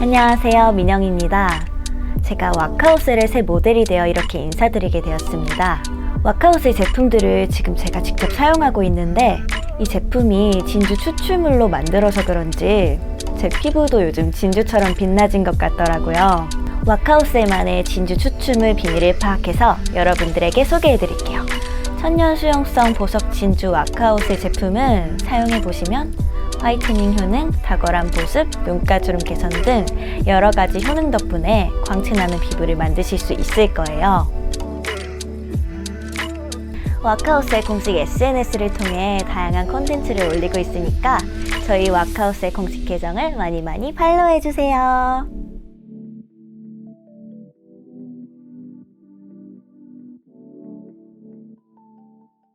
안녕하세요. 민영입니다. 제가 와카우스를 새 모델이 되어 이렇게 인사드리게 되었습니다. 와카우스의 제품들을 지금 제가 직접 사용하고 있는데 이 제품이 진주 추출물로 만들어서 그런지 제 피부도 요즘 진주처럼 빛나진 것 같더라고요. 와카우스에만의 진주 추출물 비밀을 파악해서 여러분들에게 소개해 드릴게요. 천연 수용성 보석 진주 와카우스 제품은 사용해 보시면 화이트닝 효능, 탁월한 보습, 눈가 주름 개선 등 여러 가지 효능 덕분에 광채나는 피부를 만드실 수 있을 거예요. 와카우스의 공식 SNS를 통해 다양한 콘텐츠를 올리고 있으니까 저희 와카우스의 공식 계정을 많이 많이 팔로우해 주세요.